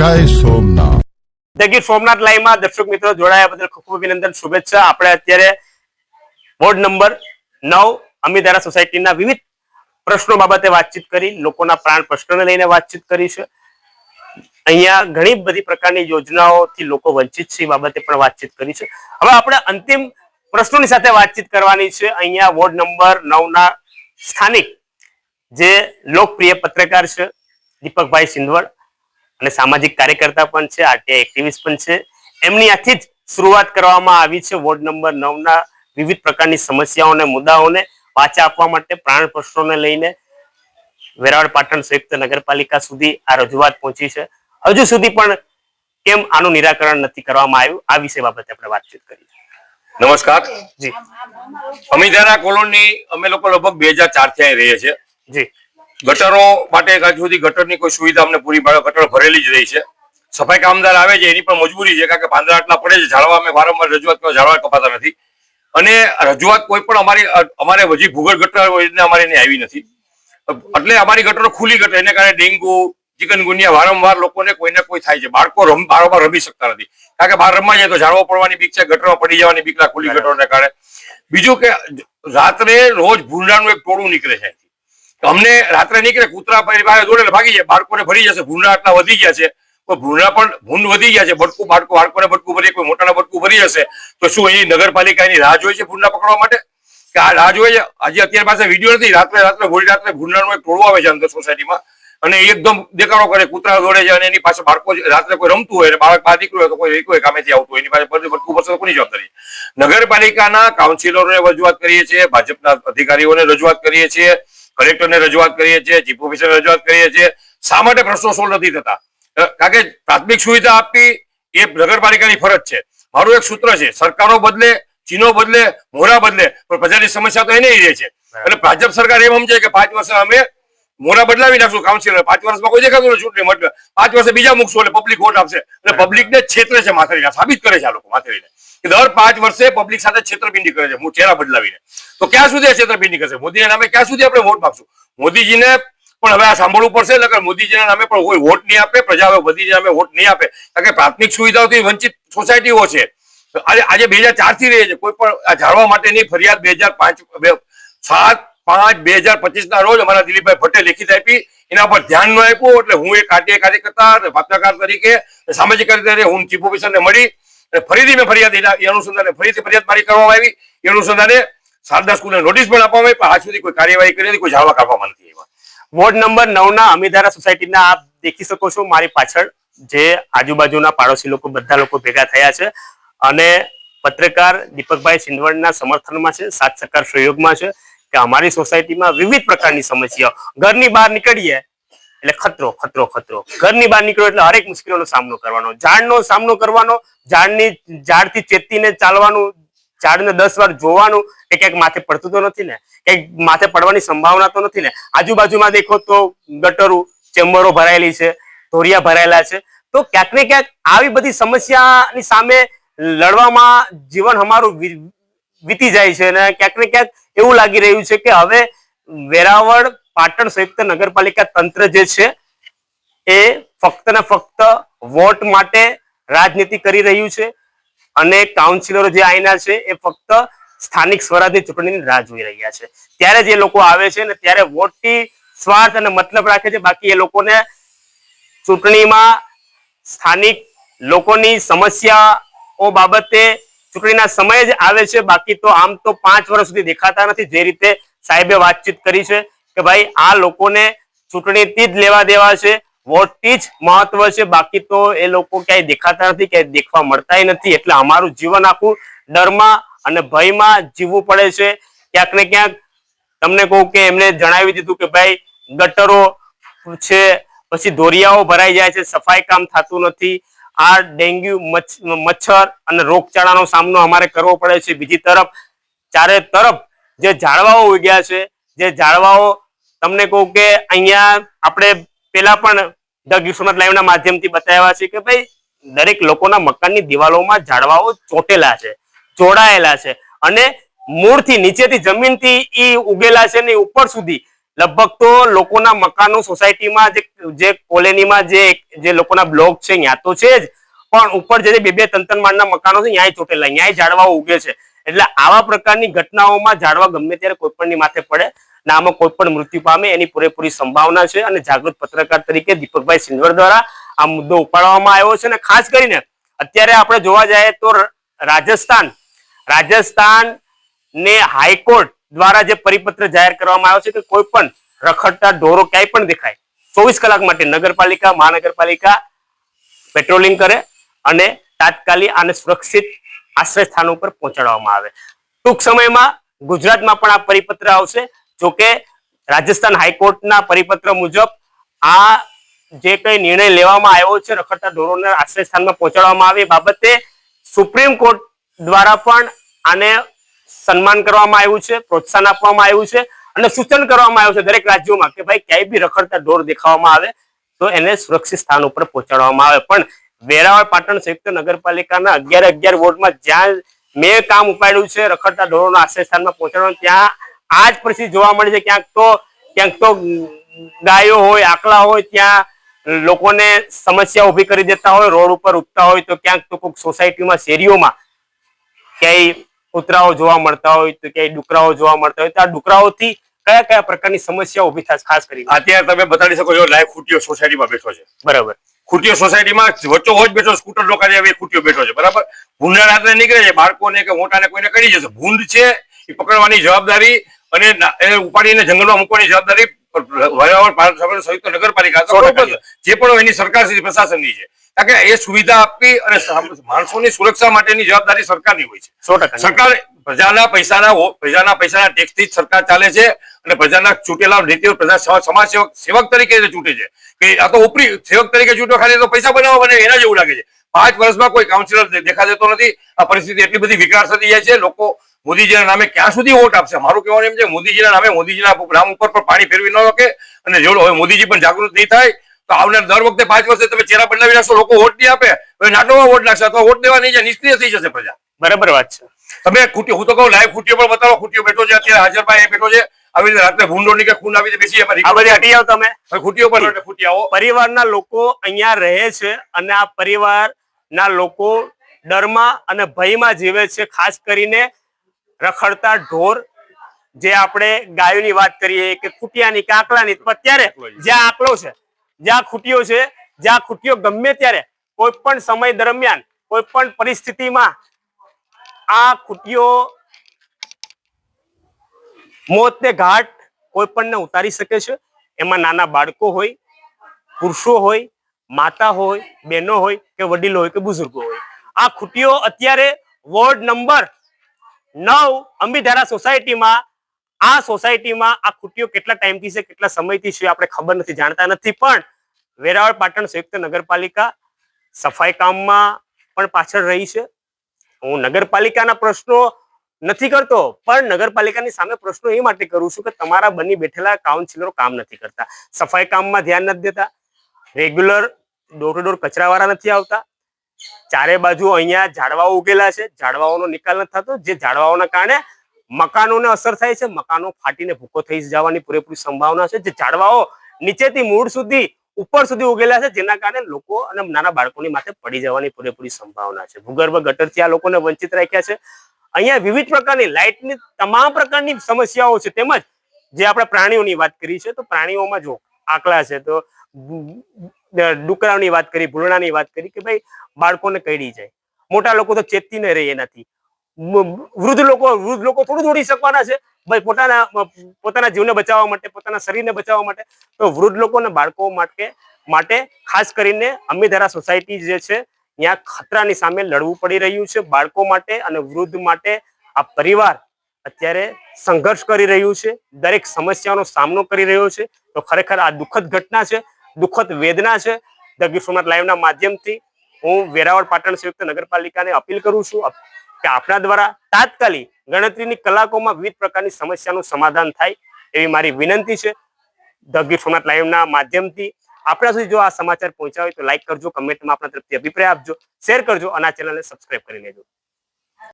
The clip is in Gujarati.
જય સોમનાથ. ધ ગીર સોમનાથ લાઈવમાં દર્શક મિત્રો જોડાયા બદલ ખૂબ ખૂબ અભિનંદન, શુભેચ્છા. આપણે અત્યારે વોર્ડ નંબર નવ અમીધારા સોસાયટીના વિવિધ પ્રશ્નો બાબતે વાતચીત કરી, લોકોના પ્રાણ પ્રશ્નને લઈને વાતચીત કરી છે. અહીંયા ઘણી બધી પ્રકારની યોજનાઓથી લોકો વંચિત છે બાબતે પણ વાતચીત કરી છે. હવે આપણે અંતિમ પ્રશ્નોની સાથે વાતચીત કરવાની છે. અહીંયા વોર્ડ નંબર નવના સ્થાનિક જે લોકપ્રિય પત્રકાર છે, દીપકભાઈ સિંધવડ. અને સામાજિક કાર્યકર્તા પણ છે આરટીઆઈ એક્ટિવિસ્ટ પણ છે. એમની આથી જ શરૂઆત કરવામાં આવી છે વોર્ડ નંબર નવ ના વિવિધ પ્રકારની સમસ્યાઓને મુદ્દાઓને વાચા આપવા માટે પ્રાણ પ્રશ્નોને લઈને વેરાવળ પાટણ સંયુક્ત નગરપાલિકા સુધી આ રજૂઆત પહોંચી છે. હજુ સુધી પણ કેમ આનું નિરાકરણ નથી કરવામાં આવ્યું? આ વિષય બાબતે આપણે વાતચીત કરી નમસ્કાર. જી. અમીધારા કોલોની અમે લોકો લગભગ બે હજાર ચારથી અહીં રહીએ છીએ. જી. ગટરો માટે હજુ સુધી ગટરની કોઈ સુવિધા અમને પૂરી પાડે, ગટર ભરેલી જ રહી છે. સફાઈ કામદાર આવે છે, એની પણ મજબૂરી છે, કારણ કે પાંદડા આટલા પડે છે, ઝાડવા અમે વારંવાર રજૂઆત ઝાડવા કપાતા નથી. અને રજૂઆત કોઈ પણ અમારી, અમારે હજી ભૂગર્ભ ગટર યોજના અમારી અહીં આવી નથી. એટલે અમારી ગટરો ખુલ્લી ગટર, એને કારણે ડેન્ગુ, ચિકનગુનિયા વારંવાર લોકોને કોઈને કોઈ થાય છે. બાળકો રમ, બારોબાર રમી શકતા નથી. કારણ કે બહાર રમવા જાય તો ઝાડવા પડવાની બીક છે, ગટરમાં પડી જવાની બીક ખુલ્લી ગટરોને કારણે. બીજું કે, રાત્રે રોજ ભૂંડાનું એક ટોળું નીકળે છે અમને રાત્રે નીકળે, કૂતરા પડી જોડે ભાગી જાય. બાળકોને ભરી જશે, ભૂંડા આટલા વધી ગયા છે. તો ભૂંડા પણ, ભૂંડ વધી ગયા છે. બટકું બાળકો, બાળકોને બટકું ભરી કોઈ મોટાના બટકું ભરી જશે, તો શું અહીં નગરપાલિકા એની રાહ જોઈ છે ભૂંડા પકડવા માટે? કે આ રાહ જોઈ છે? આજે અત્યાર પાસે વીડિયો નથી. રાત્રે રાત્રે, ભોળી રાત્રે ભૂંડાનું એક ટોળું આવે છે અંદર સોસાયટીમાં. અને એકદમ દેખાડો કરે, કૂતરા દોડે છે અને એની પાસે બાળકો રાત્રે કોઈ રમતું હોય બાળક બહાર નીકળ્યું હોય તો કોઈ કોઈ કામેથી આવતું હોય. એની પાસે બધું ભટકું પડશે કોની જવાબદારી? નગરપાલિકાના કાઉન્સિલરોને રજૂઆત કરીએ છીએ, ભાજપના અધિકારીઓને રજૂઆત કરીએ છીએ. કલેક્ટરને રજૂઆત કરીએ છીએ ચીફ ઓફિસરને રજૂઆત કરીએ છીએ. શા માટે પ્રશ્નો સોલ્વ નથી થતા? કારણ કે પ્રાથમિક સુવિધા આપવી એ નગરપાલિકાની ફરજ છે. મારું એક સૂત્ર છે સરકારો બદલે ચીનો બદલે મોરા બદલે પણ પ્રજાની સમસ્યા તો એને રહે છે. એટલે ભાજપ સરકાર એમ સમજે કે પાંચ વર્ષે અમે મોરા બદલાવી નાખશું કાઉન્સિલર પાંચ વર્ષમાં કોઈ દેખાતું નથી ચૂંટણી મત પાંચ વર્ષે બીજા મૂકશું એટલે પબ્લિક વોટ આપશે. એટલે પબ્લિકને છેતરે છે માથેરીના સાબિત કરે છે આ લોકો માથેરીને. દર પાંચ વર્ષે પબ્લિક સાથે છેતરપિંડી કરે છે ચહેરા બદલાવીને. તો ક્યાં સુધી આ છેતરપિંડી કરશે? મોદીના નામે ક્યાં સુધી આપણે વોટ માગશું? મોદીજીને પણ હવે આ સાંભળવું પડશે, નકર મોદીજીના નામે પણ કોઈ વોટ નહીં આપે, પ્રજા હવે મોદીજીના નામે વોટ નહીં આપે. કારણ કે પ્રાથમિક સુવિધાઓથી વંચિત સોસાયટીઓ છે. આજે બે હજાર ચારથી રહી છે, કોઈ પણ આ જાળવા માટેની ફરિયાદ બે હજાર પાંચ સાત, પાંચ, બે હજાર પચીસ ના રોજ અમારા દિલીપભાઈ ભટ્ટે લેખિત આપી, એના પર ધ્યાન ન આપ્યું, એટલે હું એક આરટીઆઈ કાર્યકર્તા પત્રકાર તરીકે, સામાજિક કાર્યકર્તા હું ચીફ ઓફિસરને મળી અને ફરીથી મેં ફરિયાદ એના એ અનુસંધાને ફરીથી ફરિયાદ મારી કરવામાં આવી. એ અનુસંધાને શારદા સ્કૂલને નોટિસ પણ આપવામાં આવી, પણ આજ સુધી કોઈ કાર્યવાહી કરી નથી, કોઈ જાળવા કાઢવામાં નથી આવ્યા. વોર્ડ નંબર નવના અમીધારા સોસાયટીના આપ દેખી શકો છો મારી પાછળ, જે આજુબાજુના પાડોશી લોકો, બધા લોકો ભેગા થયા છે. અને પત્રકાર દીપકભાઈ સિંધવડના સમર્થનમાં છે સાત સરકાર સહયોગમાં છે, કે અમારી સોસાયટીમાં વિવિધ પ્રકારની સમસ્યાઓ. ઘરની બહાર નીકળીએ એટલે ખતરો ખતરો ખતરો. ઘરની બહાર નીકળો એટલે હરેક મુશ્કેલીનો સામનો કરવાનો. ઝાડનો સામનો કરવાનો, ઝાડની, ઝાડથી ચેતીને ચાલવાનું, ઝાડને દસ વાર જોવાનું કે ક્યાંક માથે પડતું તો નથી ને? ક્યાંક માથે પડવાની સંભાવના તો નથી ને? આજુબાજુમાં દેખો તો ગટરો, ચેમ્બરો ભરાયેલી છે ધોરિયા ભરાયેલા છે. તો ક્યાંક ને ક્યાંક આવી બધી સમસ્યાની સામે લડવામાં જીવન અમારું વીતી જાય છે અને ક્યાંક ને ક્યાંક એવું લાગી રહ્યું છે કે હવે વેરાવળ પાટણ સંયુક્ત નગરપાલિકા તંત્ર જે છે, એ ફક્ત ને ફક્ત વોટ માટે રાજનીતિ કરી રહ્યું છે અને કાઉન્સિલરો જે આઈના છે, એ ફક્ત સ્થાનિક સ્વરાજની ચૂંટણીની રાહ જોઈ રહ્યા છે. ત્યારે જ લોકો આવે છે ને ત્યારે વોટથી સ્વાર્થ અને મતલબ રાખે છે. બાકી એ લોકોને ચૂંટણીમાં સ્થાનિક લોકોની સમસ્યાઓ બાબતે ચૂંટણીના સમયે જ આવે છે. બાકી તો આમ તો પાંચ વર્ષ સુધી દેખાતા નથી. જે રીતે સાહેબે વાતચીત કરી છે કે ભાઈ આ લોકોને ચૂંટણીથી જ લેવા દેવા છે, વોટથી જ મહત્વ છે, બાકી તો એ લોકો ક્યાંય દેખાતા નથી, ક્યાંય દેખવા મળતાય નથી. એટલે અમારું જીવન આખું ડરમાં અને ભયમાં જીવવું પડે છે. ક્યાંક ને ક્યાંક તમને કહું કે એમને જણાવી દીધું કે ભાઈ ગટરો છે, પછી ધોરિયાઓ ભરાઈ જાય છે, સફાઈ કામ થતું નથી. આ ડેન્ગ્યુ મચ્છર અને રોગચાળાનો સામનો અમારે કરવો પડે છે. બીજી તરફ, ચારે તરફ જે ઝાડવાઓ ઉગ્યા છે જે ઝાડવાઓ તમને કહું કે અહીંયા આપણે પેલા પણ ધ ગીર લાઈવના માધ્યમથી બતાવ્યા છે કે ભાઈ, દરેક લોકોના મકાનની દિવાલોમાં ઝાડવાઓ ચોટેલા છે, જોડાયેલા છે અને મૂળથી નીચેથી જમીનથી ઈ ઉગેલા છે ને ઉપર સુધી લગભગ તો લોકોના મકાનો સોસાયટીમાં જે જે કોલોનીમાં જે જે લોકોના બ્લોક છે ત્યાં તો છે જ, પણ ઉપર જે બે બે ત્રણ માળના મકાનો છે ત્યાંય ચોટેલા ત્યાંય ઝાડવાઓ ઉગે છે. એટલે આવા પ્રકારની ઘટનાઓમાં ઝાડવા ગમે ત્યારે કોઈ પણની માથે પડે. ને આમાં કોઈ પણ મૃત્યુ પામે એની પૂરેપૂરી સંભાવના છે અને જાગૃત પત્રકાર તરીકે દીપકભાઈ સિંધવર દ્વારા આ મુદ્દો ઉપાડવામાં આવ્યો છે અને ખાસ કરીને અત્યારે આપણે જોવા જઈએ તો રાજસ્થાન રાજસ્થાન ને હાઈકોર્ટ દ્વારા જે પરિપત્ર જાહેર કરવામાં આવ્યો છે કે કોઈ પણ રખડતા ઢોરો ક્યાંય પણ દેખાય. ચોવીસ કલાક માટે નગરપાલિકા, મહાનગરપાલિકા પેટ્રોલિંગ કરે અને તાત્કાલિક આને સુરક્ષિત આશ્રય સ્થાન ઉપર પહોંચાડવામાં આવે. ટૂંક સમયમાં ગુજરાતમાં પણ આ પરિપત્ર આવશે. જોકે રાજસ્થાન હાઈકોર્ટના પરિપત્ર મુજબ આ જે કઈ નિર્ણય લેવામાં આવ્યો છે, રખડતા ઢોરોને આશ્રય સ્થાનમાં પહોંચાડવામાં આવે બાબતે સુપ્રીમ કોર્ટ દ્વારા પણ આને સન્માન કરવામાં આવ્યું છે, પ્રોત્સાહન આપવામાં આવ્યું છે અને સૂચન કરવામાં આવ્યું છે દરેક રાજ્યોમાં કે ભાઈ ક્યાંય બી રખડતા ઢોર દેખાવામાં આવે તો એને સુરક્ષિત સ્થાન ઉપર પહોંચાડવામાં આવે. પણ વેરાવળ પાટણ સંયુક્ત નગરપાલિકાના અગિયાર અગિયાર વોર્ડમાં જ્યાં મેં કામ ઉપાડ્યું છે, રખડતા ઢોરોના આશ્રય સ્થાનમાં પહોંચાડવાનું, ત્યાં આ જ પરિસ્થિતિ જોવા મળે છે ક્યાંક તો ક્યાંક તો ગાયો હોય આકલા હોય ત્યાં લોકોને સમસ્યા ઊભી કરી દેતા હોય રોડ ઉપર ઉગતા હોય તો ક્યાંક તો કોઈક સોસાયટીમાં શેરીઓમાં ક્યાંય કૂતરાઓ જોવા મળતા હોય તો ક્યાંય ડુકરાઓ જોવા મળતા હોય તો આ ડુકરાઓથી કયા કયા પ્રકારની સમસ્યા ઊભી થાય ખાસ કરી અત્યારે તમે બતાડી શકો છો લાઈવ ખૂટીઓ સોસાયટીમાં બેઠો છે. બરાબર. ખૂટીઓ સોસાયટીમાં વચ્ચો વચ બેઠો સ્કૂટર લોકો ખૂટીઓ બેઠો છે બરાબર? ભૂંડા રાત્રે નીકળે છે બાળકોને કે મોટાને કોઈને કરી જશે ભૂંડ છે એ પકડવાની જવાબદારી અને એ ઉપાડીને જંગલમાં મૂકવાની જવાબદારી વયાવળ ભારત સરકાર સંયુક્ત નગરપાલિકા. જે પણ એની સરકાર શ્રી પ્રશાસનની છે. કારણ કે એ સુવિધા આપવી અને માણસોની સુરક્ષા માટેની જવાબદારી સરકારની હોય છે. સો સરકાર પ્રજાના પૈસાના પ્રજાના પૈસાના ટેક્સથી જ સરકાર ચાલે છે અને પ્રજાના ચૂંટેલા નીતિઓ પ્રજા સમાજ સેવક સેવક તરીકે ચૂંટે છે. કે આ તો ઉપરી સેવક તરીકે ચૂંટો ખાલી તો પૈસા બનાવવા બને એના જેવું લાગે છે. પાંચ વર્ષમાં કોઈ કાઉન્સિલર દેખા દેતો નથી. આ પરિસ્થિતિ એટલી બધી વિકરાળ થતી જાય છે. લોકો મોદીજીના નામે ક્યાં સુધી વોટ આપશે? મારું કહેવાનું એમ છે મોદીજીના નામે મોદીજીના નામ ઉપર પણ પાણી ફેરવી ન શકે અને જો હવે મોદીજી પણ જાગૃત નહીં થાય તો આવનાર દર વખતે પાંચ વર્ષે તમે ચહેરા બદલાવી નાખશો લોકો વોટ નહીં આપે. હવે નાટોમાં વોટ નાખશે અથવા વોટ દેવા નહીં જાય નિષ્ક્રિય થઈ જશે પ્રજા. બરાબર વાત છે. તમે ખૂટી હું તો કહું લાઈવ ખૂટીઓ પણ બતાવો ખૂટીઓ બેઠો છે અત્યારે હાજરભાઈ એ બેઠો છે. આવી રીતે રાત્રે ભૂંડો ની કે ખૂન આવી રીતે બેસી આ બધી હટી આવો તમે. ખૂટીઓ પર ખૂટી આવો. પરિવારના લોકો અહીંયા રહે છે અને આ પરિવારના લોકો ડરમાં અને ભયમાં જીવે છે ખાસ કરીને રખડતા ઢોર, જે આપણે ગાયોની વાત કરીએ કે ખૂટિયાની કે આકલાની તો અત્યારે જ્યાં આકલો છે, જ્યાં ખૂટીઓ છે, જ્યાં ખૂટીઓ ગમે ત્યારે, કોઈ પણ સમય દરમિયાન, કોઈ પણ પરિસ્થિતિમાં આ ખૂટીઓ મોતને ઘાટ કોઈ પણને ઉતારી શકે છે. એમાં નાના બાળકો હોય, પુરુષો હોય, માતા હોય, બહેનો હોય કે વડીલો હોય કે બુઝુર્ગો હોય. આ ખૂટીઓ અત્યારે વોર્ડ નંબર નવ અંબીધારા સોસાયટીમાં, આ સોસાયટીમાં આ ખૂટીઓ કેટલા ટાઈમથી છે, કેટલા સમયથી છે આપણે ખબર નથી, જાણતા નથી. પણ વેરાવળ પાટણ સંયુક્ત નગરપાલિકા સફાઈ કામમાં પણ પાછળ રહી છે. હું નગરપાલિકાના પ્રશ્નો નથી કરતો, પણ નગરપાલિકાની સામે પ્રશ્નો એ માટે કરું છું કે તમારા બની બેઠેલા કાઉન્સિલરો કામ નથી કરતા. સફાઈ કામમાં ધ્યાન નથી દેતા. રેગ્યુલર ડોર ટુ ડોર કચરાવાળા નથી આવતા. ચારે બાજુ અહીંયા ઝાડવાઓ ઉગેલા છે. ઝાડવાઓનો નિકાલ નથી થતો. જે ઝાડવાઓના કારણે મકાનોને અસર થાય છે. મકાનો ફાટીને ભૂકો થઈ જવાની પૂરેપૂરી સંભાવના છે. જે ઝાડવાઓ નીચેથી મૂળ સુધી, ઉપર સુધી ઉગેલા છે, જેના કારણે લોકો અને નાના બાળકોની માથે પડી જવાની પૂરેપૂરી સંભાવના છે. ભૂગર્ભ ગટરથી આ લોકોને વંચિત રાખ્યા છે. અહીંયા વિવિધ પ્રકારની લાઇટની તમામ પ્રકારની સમસ્યાઓ છે. તેમજ જે આપણે પ્રાણીઓની વાત કરી છે, તો પ્રાણીઓમાં જો આકલા છે, તો ડુકરાની વાત કરી ભૂલણાની વાત કરી કે ભાઈ બાળકોને કઈડી જાય. મોટા લોકો તો ચેતતી ન રહે એનાથી. વૃદ્ધ લોકો વૃદ્ધ લોકો થોડું દોડી શકવાના છે, ભાઈ પોતાના પોતાના જીવને બચાવવા માટે, પોતાના શરીરને બચાવવા માટે, તો વૃદ્ધ લોકો અને બાળકો માટે માટે ખાસ કરીને અમીધારા સોસાયટી જે છે, ત્યાં ખતરાની સામે લડવું પડી રહ્યું છે, બાળકો માટે અને વૃદ્ધ માટે આ પરિવાર અત્યારે સંઘર્ષ કરી રહ્યું છે, દરેક સમસ્યાનો સામનો કરી રહ્યો છે, તો ખરેખર આ દુઃખદ ઘટના છે, દુઃખદ વેદના છે. ધ ગીર સોમનાથ લાઈવના માધ્યમથી હું વેરાવળ પાટણ સંયુક્ત નગરપાલિકાને અપીલ કરું છું કે આપણા દ્વારા તાત્કાલિક ગણતરીની કલાકોમાં વિવિધ પ્રકારની સમસ્યાનું સમાધાન થાય એવી મારી વિનંતી છે. ધ ગીર સોમનાથ લાઈવના માધ્યમથી આપણા સુધી જો આ સમાચાર પહોંચાવે તો લાઈક કરજો કમેન્ટમાં આપણા તરફથી અભિપ્રાય આપજો શેર કરજો અને આ ચેનલને સબસ્ક્રાઇબ કરી લેજો.